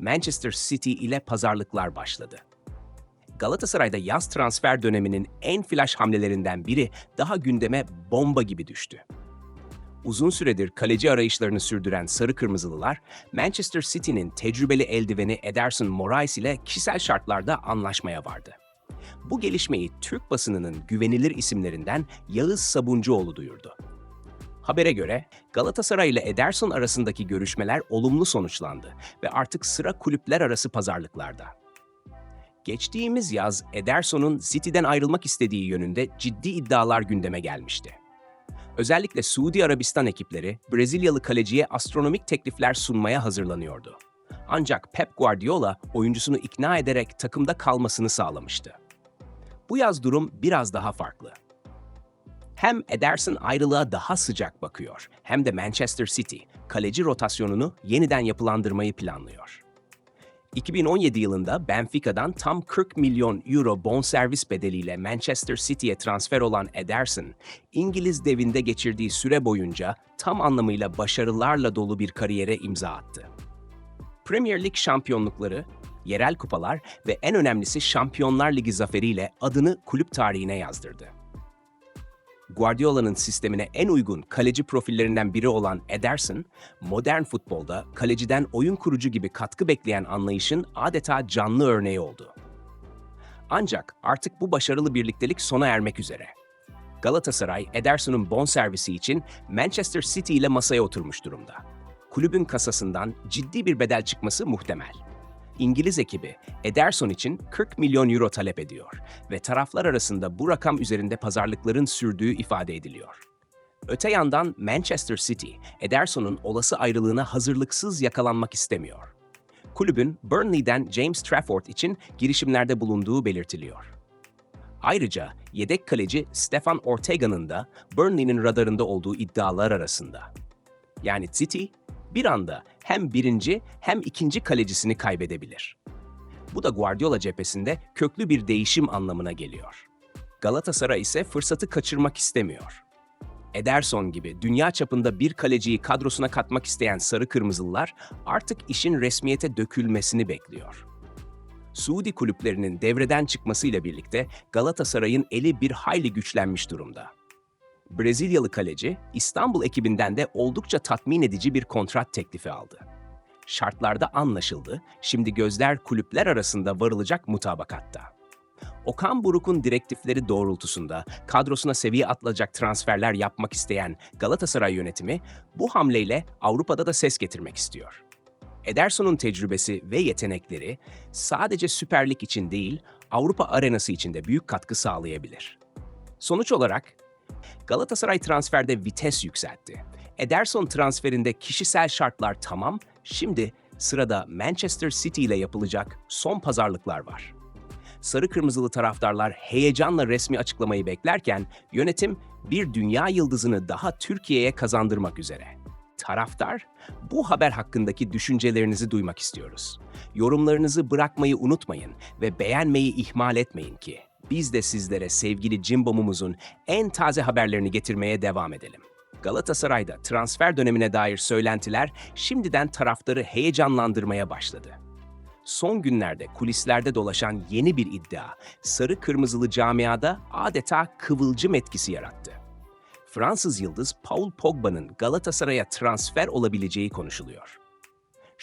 Manchester City ile pazarlıklar başladı. Galatasaray'da yaz transfer döneminin en flash hamlelerinden biri daha gündeme bomba gibi düştü. Uzun süredir kaleci arayışlarını sürdüren Sarı Kırmızılılar, Manchester City'nin tecrübeli eldiveni Ederson Moraes ile kişisel şartlarda anlaşmaya vardı. Bu gelişmeyi Türk basınının güvenilir isimlerinden Yağız Sabuncuoğlu duyurdu. Habere göre Galatasaray ile Ederson arasındaki görüşmeler olumlu sonuçlandı ve artık sıra kulüpler arası pazarlıklarda. Geçtiğimiz yaz Ederson'un City'den ayrılmak istediği yönünde ciddi iddialar gündeme gelmişti. Özellikle Suudi Arabistan ekipleri Brezilyalı kaleciye astronomik teklifler sunmaya hazırlanıyordu. Ancak Pep Guardiola oyuncusunu ikna ederek takımda kalmasını sağlamıştı. Bu yaz durum biraz daha farklı. Hem Ederson ayrılığa daha sıcak bakıyor hem de Manchester City kaleci rotasyonunu yeniden yapılandırmayı planlıyor. 2017 yılında Benfica'dan tam 40 milyon euro bonservis bedeliyle Manchester City'ye transfer olan Ederson, İngiliz devinde geçirdiği süre boyunca tam anlamıyla başarılarla dolu bir kariyere imza attı. Premier Lig şampiyonlukları, yerel kupalar ve en önemlisi Şampiyonlar Ligi zaferiyle adını kulüp tarihine yazdırdı. Guardiola'nın sistemine en uygun kaleci profillerinden biri olan Ederson, modern futbolda kaleciden oyun kurucu gibi katkı bekleyen anlayışın adeta canlı örneği oldu. Ancak artık bu başarılı birliktelik sona ermek üzere. Galatasaray, Ederson'un bonservisi için Manchester City ile masaya oturmuş durumda. Kulübün kasasından ciddi bir bedel çıkması muhtemel. İngiliz ekibi Ederson için 40 milyon euro talep ediyor ve taraflar arasında bu rakam üzerinde pazarlıkların sürdüğü ifade ediliyor. Öte yandan Manchester City, Ederson'un olası ayrılığına hazırlıksız yakalanmak istemiyor. Kulübün Burnley'den James Trafford için girişimlerde bulunduğu belirtiliyor. Ayrıca yedek kaleci Stefan Ortega'nın da Burnley'nin radarında olduğu iddialar arasında. Yani City bir anda hem birinci hem ikinci kalecisini kaybedebilir. Bu da Guardiola cephesinde köklü bir değişim anlamına geliyor. Galatasaray ise fırsatı kaçırmak istemiyor. Ederson gibi dünya çapında bir kaleciyi kadrosuna katmak isteyen sarı kırmızılılar artık işin resmiyete dökülmesini bekliyor. Suudi kulüplerinin devreden çıkmasıyla birlikte Galatasaray'ın eli bir hayli güçlenmiş durumda. Brezilyalı kaleci İstanbul ekibinden de oldukça tatmin edici bir kontrat teklifi aldı. Şartlarda anlaşıldı, şimdi gözler kulüpler arasında varılacak mutabakatta. Okan Buruk'un direktifleri doğrultusunda kadrosuna seviye atlayacak transferler yapmak isteyen Galatasaray yönetimi bu hamleyle Avrupa'da da ses getirmek istiyor. Ederson'un tecrübesi ve yetenekleri sadece Süper Lig için değil, Avrupa arenası için de büyük katkı sağlayabilir. Sonuç olarak Galatasaray transferde vites yükseltti. Ederson transferinde kişisel şartlar tamam, şimdi sırada Manchester City ile yapılacak son pazarlıklar var. Sarı kırmızılı taraftarlar heyecanla resmi açıklamayı beklerken yönetim bir dünya yıldızını daha Türkiye'ye kazandırmak üzere. Taraftar, bu haber hakkındaki düşüncelerinizi duymak istiyoruz. Yorumlarınızı bırakmayı unutmayın ve beğenmeyi ihmal etmeyin ki biz de sizlere sevgili Cimbom'umuzun en taze haberlerini getirmeye devam edelim. Galatasaray'da transfer dönemine dair söylentiler şimdiden taraftarı heyecanlandırmaya başladı. Son günlerde kulislerde dolaşan yeni bir iddia, sarı kırmızılı camiada adeta kıvılcım etkisi yarattı. Fransız yıldız Paul Pogba'nın Galatasaray'a transfer olabileceği konuşuluyor.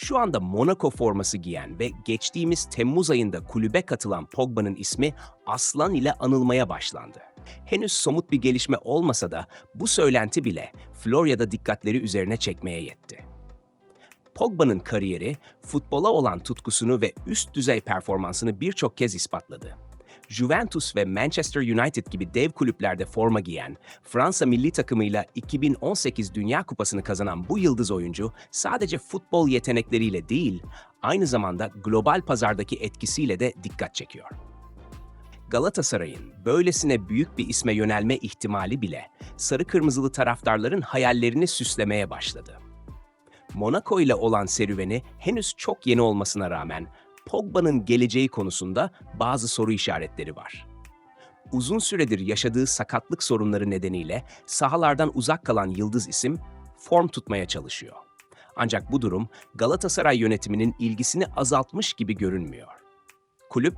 Şu anda Monaco forması giyen ve geçtiğimiz Temmuz ayında kulübe katılan Pogba'nın ismi Aslan ile anılmaya başlandı. Henüz somut bir gelişme olmasa da bu söylenti bile Florya'da dikkatleri üzerine çekmeye yetti. Pogba'nın kariyeri, futbola olan tutkusunu ve üst düzey performansını birçok kez ispatladı. Juventus ve Manchester United gibi dev kulüplerde forma giyen, Fransa milli takımıyla 2018 Dünya Kupası'nı kazanan bu yıldız oyuncu sadece futbol yetenekleriyle değil, aynı zamanda global pazardaki etkisiyle de dikkat çekiyor. Galatasaray'ın böylesine büyük bir isme yönelme ihtimali bile sarı kırmızılı taraftarların hayallerini süslemeye başladı. Monaco ile olan serüveni henüz çok yeni olmasına rağmen Pogba'nın geleceği konusunda bazı soru işaretleri var. Uzun süredir yaşadığı sakatlık sorunları nedeniyle sahalardan uzak kalan yıldız isim form tutmaya çalışıyor. Ancak bu durum Galatasaray yönetiminin ilgisini azaltmış gibi görünmüyor. Kulüp,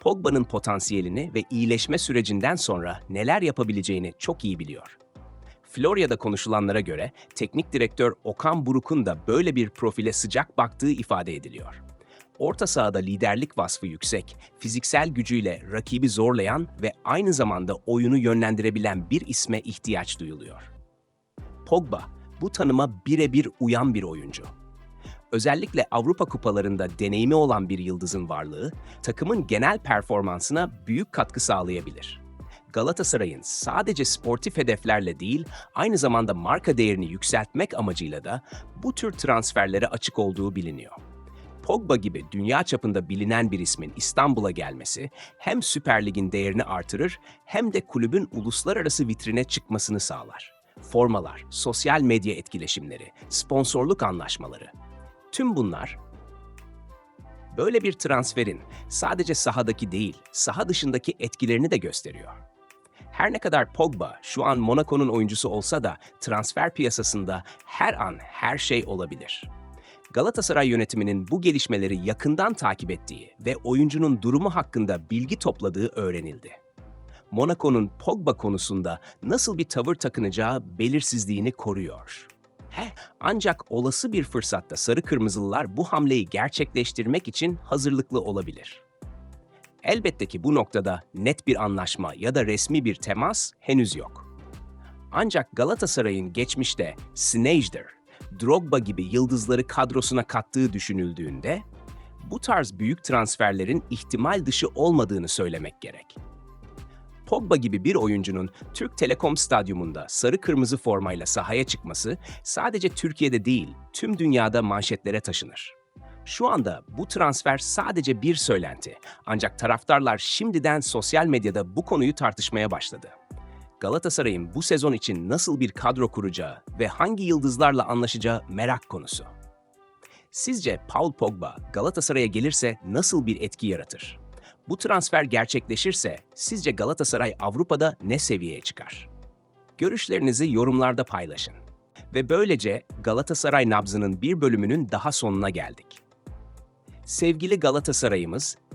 Pogba'nın potansiyelini ve iyileşme sürecinden sonra neler yapabileceğini çok iyi biliyor. Florya'da konuşulanlara göre teknik direktör Okan Buruk'un da böyle bir profile sıcak baktığı ifade ediliyor. Orta sahada liderlik vasfı yüksek, fiziksel gücüyle rakibi zorlayan ve aynı zamanda oyunu yönlendirebilen bir isme ihtiyaç duyuluyor. Pogba, bu tanıma birebir uyan bir oyuncu. Özellikle Avrupa kupalarında deneyimi olan bir yıldızın varlığı, takımın genel performansına büyük katkı sağlayabilir. Galatasaray'ın sadece sportif hedeflerle değil, aynı zamanda marka değerini yükseltmek amacıyla da bu tür transferlere açık olduğu biliniyor. Pogba gibi dünya çapında bilinen bir ismin İstanbul'a gelmesi hem Süper Lig'in değerini artırır hem de kulübün uluslararası vitrine çıkmasını sağlar. Formalar, sosyal medya etkileşimleri, sponsorluk anlaşmaları. Tüm bunlar böyle bir transferin sadece sahadaki değil, saha dışındaki etkilerini de gösteriyor. Her ne kadar Pogba şu an Monaco'nun oyuncusu olsa da transfer piyasasında her an her şey olabilir. Galatasaray yönetiminin bu gelişmeleri yakından takip ettiği ve oyuncunun durumu hakkında bilgi topladığı öğrenildi. Monaco'nun Pogba konusunda nasıl bir tavır takınacağı belirsizliğini koruyor. Heh, ancak olası bir fırsatta sarı kırmızılılar bu hamleyi gerçekleştirmek için hazırlıklı olabilir. Elbette ki bu noktada net bir anlaşma ya da resmi bir temas henüz yok. Ancak Galatasaray'ın geçmişte Sneijder, Drogba gibi yıldızları kadrosuna kattığı düşünüldüğünde bu tarz büyük transferlerin ihtimal dışı olmadığını söylemek gerek. Pogba gibi bir oyuncunun Türk Telekom Stadyumunda sarı kırmızı formayla sahaya çıkması sadece Türkiye'de değil, tüm dünyada manşetlere taşınır. Şu anda bu transfer sadece bir söylenti. Ancak taraftarlar şimdiden sosyal medyada bu konuyu tartışmaya başladı. Galatasaray'ın bu sezon için nasıl bir kadro kuracağı ve hangi yıldızlarla anlaşacağı merak konusu. Sizce Paul Pogba Galatasaray'a gelirse nasıl bir etki yaratır? Bu transfer gerçekleşirse sizce Galatasaray Avrupa'da ne seviyeye çıkar? Görüşlerinizi yorumlarda paylaşın. Ve böylece Galatasaray nabzının bir bölümünün daha sonuna geldik. Sevgili Galatasaray'ımız